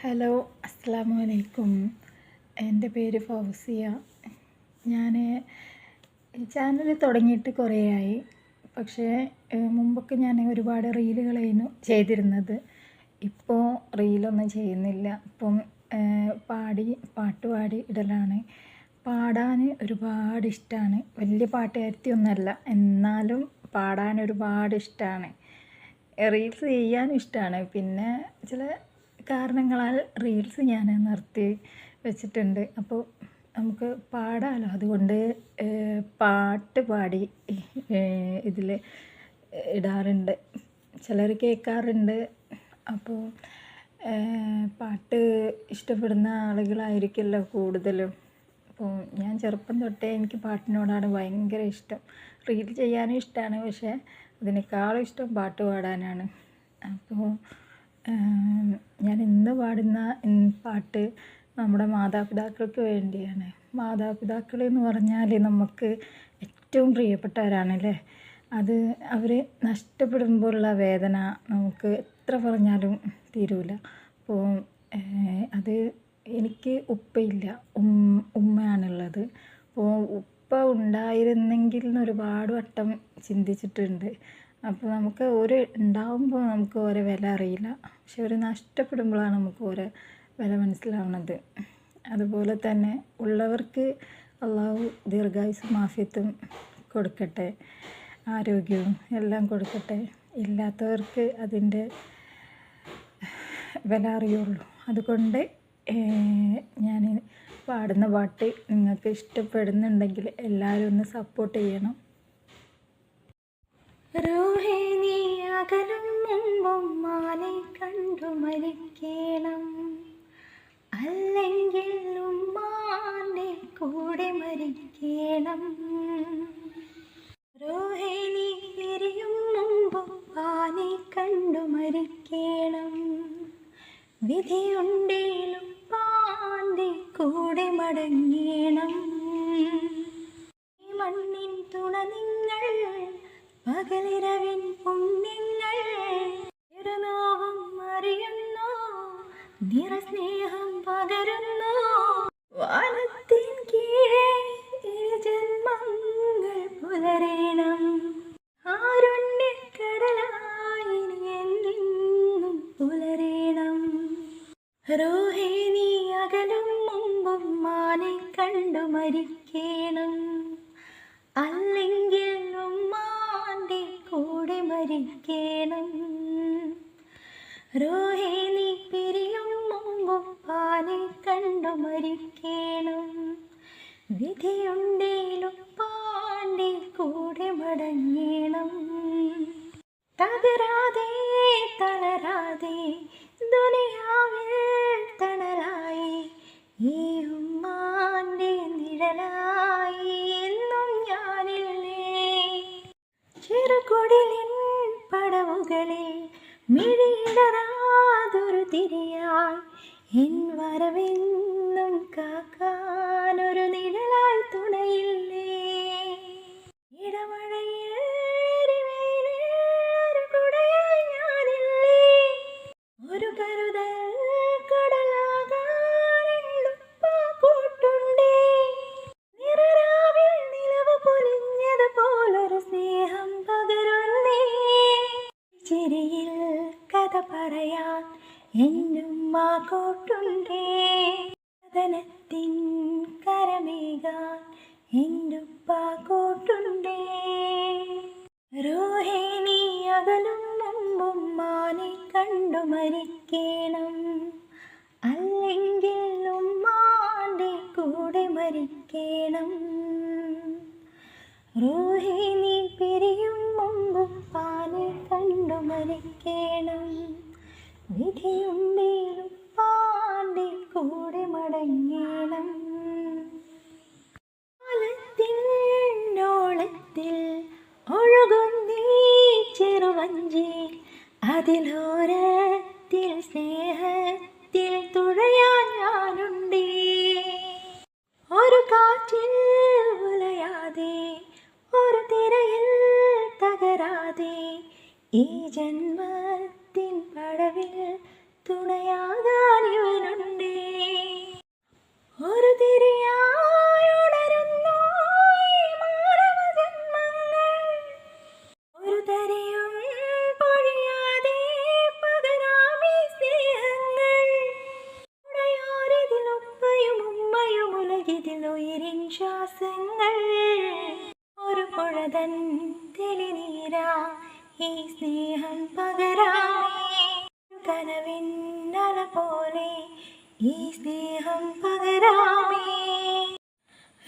Hello അസ്സാമു അലൈക്കും എന്റെ പേര് ഫൗസിയ. ഞാൻ ചാനൽ തുടങ്ങിയിട്ട് കുറേ ആയി പക്ഷേ മുമ്പൊക്കെ ഞാൻ ഒരുപാട് റീലുകളായിരുന്നു ചെയ്തിരുന്നത്. ഇപ്പോൾ റീലൊന്നും ചെയ്യുന്നില്ല. ഇപ്പം പാടി പാട്ട് പാടി ഇടലാണ്. പാടാൻ ഒരുപാട് ഇഷ്ടമാണ് വലിയ പാട്ടുകാരത്തിയൊന്നുമല്ല എന്നാലും പാടാൻ ഒരുപാട് ഇഷ്ടമാണ് റീൽസ് ചെയ്യാനും ഇഷ്ടമാണ് പിന്നെ ചില കാരണങ്ങളാൽ റീൽസ് ഞാൻ നിർത്തി വെച്ചിട്ടുണ്ട്. അപ്പോൾ നമുക്ക് പാടാമല്ലോ അതുകൊണ്ട് പാട്ട് പാടി ഇതിൽ ഇടാറുണ്ട്. ചിലർ കേൾക്കാറുണ്ട്. അപ്പോൾ പാട്ട് ഇഷ്ടപ്പെടുന്ന ആളുകളായിരിക്കുമല്ലോ കൂടുതലും. അപ്പോൾ ഞാൻ ചെറുപ്പം തൊട്ടേ എനിക്ക് പാട്ടിനോടാണ് ഭയങ്കര ഇഷ്ടം. റീൽ ചെയ്യാനും ഇഷ്ടമാണ് പക്ഷേ അതിനേക്കാളും ഇഷ്ടം പാട്ട് പാടാനാണ്. അപ്പോൾ ഞാൻ ഇന്ന് പാടുന്ന പാട്ട് നമ്മുടെ മാതാപിതാക്കൾക്ക് വേണ്ടിയാണ്. മാതാപിതാക്കൾ എന്ന് പറഞ്ഞാൽ നമുക്ക് ഏറ്റവും പ്രിയപ്പെട്ടവരാണല്ലേ? അത് അവർ നഷ്ടപ്പെടുമ്പോഴുള്ള വേദന നമുക്ക് എത്ര പറഞ്ഞാലും തീരൂല. അപ്പോൾ അത് എനിക്ക് ഉപ്പയില്ല. ഉമ്മയാണുള്ളത്. അപ്പോൾ ഉപ്പ ഉണ്ടായിരുന്നെങ്കിൽ എന്ന് ഒരുപാട് വട്ടം ചിന്തിച്ചിട്ടുണ്ട്. അപ്പോൾ നമുക്ക് ഒരു ഉണ്ടാവുമ്പോൾ നമുക്ക് ഓരോ വില അറിയില്ല. പക്ഷെ ഒരു നഷ്ടപ്പെടുമ്പോഴാണ് നമുക്ക് ഓരോ വില മനസ്സിലാവുന്നത് അതുപോലെ തന്നെ ഉള്ളവർക്ക് അള്ളാഹു ദീർഘായുസും മാഫിയത്തും കൊടുക്കട്ടെ ആരോഗ്യവും എല്ലാം കൊടുക്കട്ടെ. ഇല്ലാത്തവർക്ക് അതിന്റെ വില അറിയുള്ളൂ. അതുകൊണ്ട് ഞാൻ പാടുന്ന പാട്ട് നിങ്ങൾക്ക് ഇഷ്ടപ്പെടുന്നുണ്ടെങ്കിൽ എല്ലാവരും ഒന്ന് സപ്പോർട്ട് ചെയ്യണം. റൂഹേ അകലും മുമ്പും മാനെ കണ്ടു മരിക്കണം. അല്ലെങ്കിൽ ഉമ്മാന്റെ കൂടെ മരിക്കണം. റൂഹേ എരിയും മുമ്പും മാനെ കണ്ടു മരിക്കണം. വിധിയുണ്ടേലും പാണ്ടി കൂടെ മടങ്ങണം. പകലിരവിൻ പുണ്യങ്ങൾ ഇരുനോവും നിറസ്നേഹം പകരുന്നു. വാനത്തിൻ കീഴേ ജന്മങ്ങൾ പുലരേണം. പുലരേണം. മുമ്പും മാനെ കണ്ടു മരിക്കേണം. അല്ലെങ്കിൽ മരിക്കണം. റോഹേ നീ പിരിയും മുമ്പും പാനെ കണ്ടു മരിക്കണം. വിധിയുണ്ടേലും പാണ്ടി കൂടെ മടങ്ങണം. തകരാതെ തളരാതെ ദുനിയാവിൽ മിഴിയിടറാതൊരു തിരിയായി എൻ വരവെന്നും എന്നുമ്മ കൂട്ടുണ്ടേ കഥനത്തിൻ കരമേകാൻ എന്നുപ്പ കൂട്ടുണ്ടേ റോഹേ നീ അകലും മുമ്പും മാനെ കണ്ടു മരിക്കണം. അല്ലെങ്കിൽ ഉമ്മാന്റെ കൂടെ മരിക്കണം. റോഹേ നീ പിരിയും മുമ്പും പാനെ കണ്ടു മരിക്കണം. വിധിയുണ്ടേലും പാന്റെ കൂടെ മടങ്ങണം. കാലത്തിനോളത്തിൽ ഒഴുകും നീ ചെറുവഞ്ചി അതിലോരത്തിൽ സ്നേഹത്തിൽ തൻ തെളിനീരാ ഈ സ്നേഹം പകരാമേ. കനവിന്നല പോലെ ഈ സ്നേഹം പകരാമേ.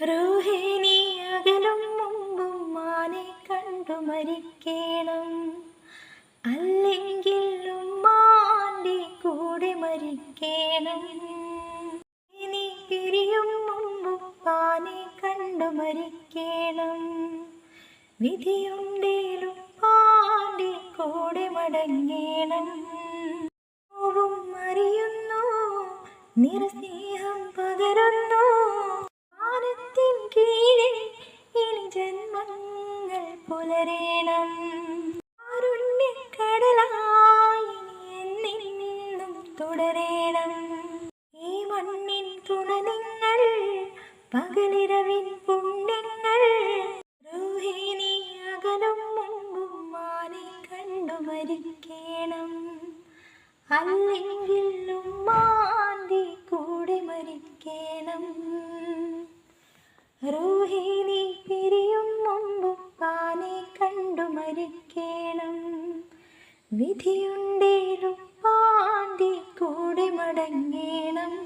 റൂഹിനി അകലും മുമ്പും മാനെ കണ്ടു മരിക്കണം. അല്ലെങ്കിൽ ഉമ്മാന്റെ കൂടെ മരിക്കണം. നീ പിരിയും മുമ്പും പാനെ കണ്ടു മരിക്കണം. വിധിയുണ്ടേലും പാന്റെ കൂടെ മടങ്ങേണം. അറിയുന്നു നിറസ്നേഹം പകരുന്നു. വാനത്തിൻ കീഴിൽ ഇനി ജന്മങ്ങൾ പുലരേണം. തുടരേണം. ഈ മണ്ണിൻ തുണ നിങ്ങൾ പകലിരവിൻ പുണ്യങ്ങൾ അല്ലെങ്കിൽ ഉമ്മാന്തി കൂടെ മരിക്കണം. റൂഹിണി പിരിയും മുമ്പും പാനെ കണ്ടു മരിക്കണം. വിധിയുണ്ടേലും പാന്റെ കൂടെ മടങ്ങേണം.